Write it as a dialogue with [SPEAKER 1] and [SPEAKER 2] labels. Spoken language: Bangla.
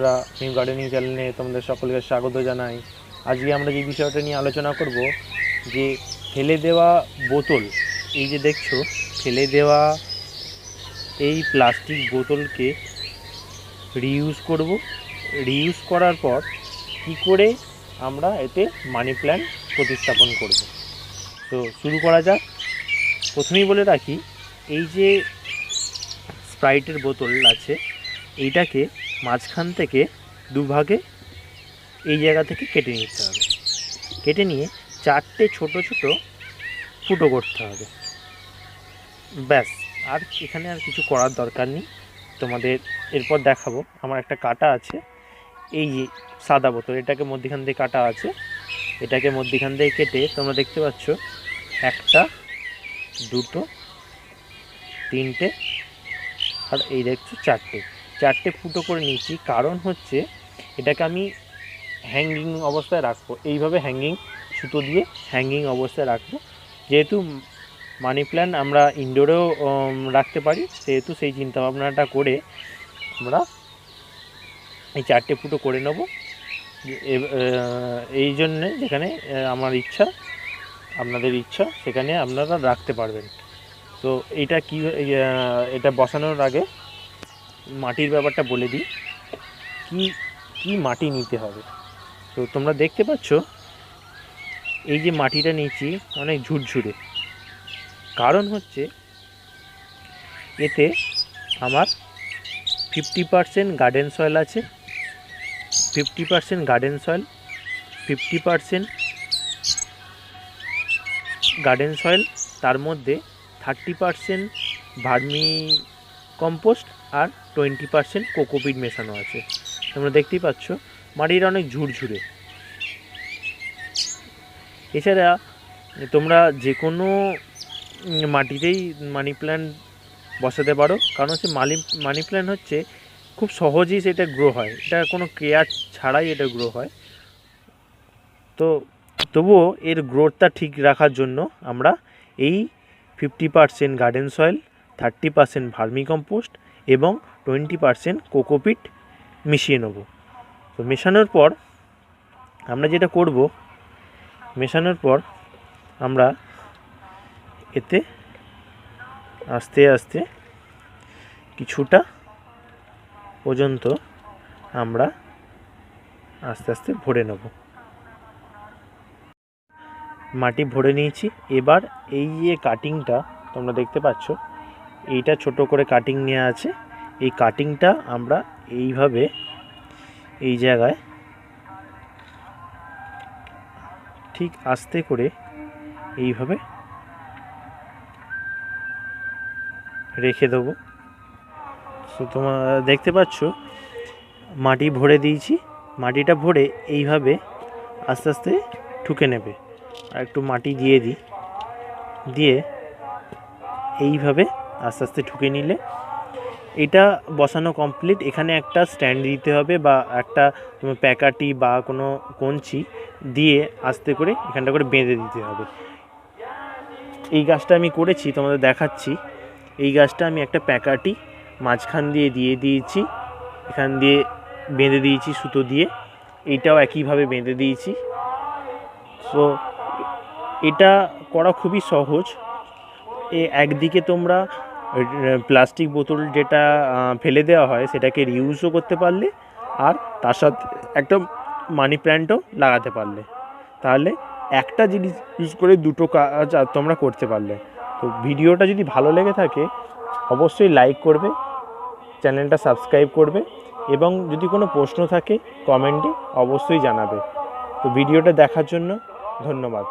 [SPEAKER 1] বন্ধুরা নিউ গার্ডেনিং চ্যানেলে তোমাদের সকলকে স্বাগত জানাই। আজকে আমরা যে বিষয়টা নিয়ে আলোচনা করব, যে ফেলে দেওয়া বোতল, এই যে দেখছ, ফেলে দেওয়া এই প্লাস্টিক বোতলকে রিইউজ করব। রিইউজ করার পর কি করে আমরা এতে মানি প্ল্যান্ট প্রতিস্থাপন করব। তো শুরু করা যাক। প্রথমেই বলে রাখি, এই যে স্প্রাইটের বোতল আছে, এইটাকে মাঝখান থেকে দুভাগে এই জায়গা থেকে কেটে নিতে হবে। কেটে নিয়ে চারটে ছোট ছোট ফুটো করতে হবে। ব্যাস, আর এখানে আর কিছু করার দরকার নেই। তোমাদের এরপর দেখাবো। আমার একটা কাটা আছে। এই সাদা বোতল, এটাকে মধ্যখান দিয়ে কাটা আছে। এটাকে মধ্যখান দিয়ে কেটে তোমরা দেখতে পাচ্ছ, একটা, দুটো, তিনটে, আর এই দেখছ চারটে। চারটে ফুটো করে নিয়েছি। কারণ হচ্ছে এটাকে আমি হ্যাঙ্গিং অবস্থায় রাখব। এইভাবে হ্যাঙ্গিং সুতো দিয়ে হ্যাঙ্গিং অবস্থায় রাখব। যেহেতু মানি প্ল্যান্ট আমরা ইনডোরেও রাখতে পারি, সেহেতু সেই চিন্তাভাবনাটা করে আমরা এই চারটে ফুটো করে নেব। এই জন্যে যেখানে আমার ইচ্ছা, আপনাদের ইচ্ছা, সেখানে আপনারা রাখতে পারবেন। তো এটা কি এটা বসানোর আগে মাটির ব্যাপারটা বলে দিই। কি কি মাটি নিতে হবে? তো তোমরা দেখতে পাচ্ছ, এই যে মাটিটা নিয়েছি অনেক ঝুরঝুরে। কারণ হচ্ছে, এতে আমার ফিফটি পারসেন্ট গার্ডেন সয়েল আছে fifty percent garden soil fifty percent garden soil তার মধ্যে থার্টি পারসেন্ট ভার্মি কম্পোস্ট আর টোয়েন্টি পারসেন্ট কোকোপিট মেশানো আছে। তোমরা দেখতেই পাচ্ছ মাটিটা অনেক ঝুরঝুরে। এছাড়া, তোমরা যে কোনো মাটিতেই মানি প্ল্যান্ট বসাতে পারো। কারণ হচ্ছে মালি মানি প্ল্যান্ট হচ্ছে, খুব সহজেই সেটা গ্রো হয়। এটা কোনো কেয়ার ছাড়াই এটা গ্রো হয়। তো, তবুও এর গ্রোথটা ঠিক রাখার জন্য আমরা এই fifty percent garden soil thirty percent vermicompost এবং টোয়েন্টি পারসেন্ট কোকোপিট মিশিয়ে নেব। তো মেশানোর পর আমরা যেটা করব, মেশানোর পর আমরা এতে আস্তে আস্তে কিছুটা পর্যন্ত আমরা আস্তে আস্তে ভরে নেব। মাটি ভরে নিয়েছি। এবার এই যে কাটিংটা তোমরা দেখতে পাচ্ছ এইটা ছোট করে কাটিং নেওয়া আছে। এই কাটিংটা আমরা এইভাবে এই জায়গায় ঠিক আস্তে করে এইভাবে রেখে দেবো। তো তোমার, দেখতে পাচ্ছ, মাটি ভরে দিয়েছি। মাটিটা ভরে এইভাবে আস্তে আস্তে ঠুকে নেবে। আর একটু মাটি দিয়ে দিই। দিয়ে এইভাবে আস্তে আস্তে ঠুকে নিলে এটা বসানো কমপ্লিট এখানে একটা স্ট্যান্ড দিতে হবে বা একটা প্যাকাটি বা কোনো কঞ্চি দিয়ে আস্তে করে এখানটা করে বেঁধে দিতে হবে। এই গাছটা আমি করেছি, তোমাদের দেখাচ্ছি। এই গাছটা আমি একটা প্যাকাটি মাঝখান দিয়ে দিয়ে দিয়েছি, এখান দিয়ে বেঁধে দিয়েছি সুতো দিয়ে। এইটাও একইভাবে বেঁধে দিয়েছি। তো এটা করা খুবই সহজ। এ একদিকে তোমরা প্লাস্টিক বোতল যেটা ফেলে দেওয়া হয়, সেটাকে রিউজও করতে পারলে, আর তার সাথে একটা মানি প্ল্যান্টও লাগাতে পারলে। তাহলে একটা জিনিস ইউজ করে দুটো কাজ তোমরা করতে পারলে। তো ভিডিওটা যদি ভালো লেগে থাকে, অবশ্যই লাইক করবে, চ্যানেলটা সাবস্ক্রাইব করবে, এবং যদি কোনো প্রশ্ন থাকে কমেন্টে অবশ্যই জানাবে। তো ভিডিওটা দেখার জন্য ধন্যবাদ।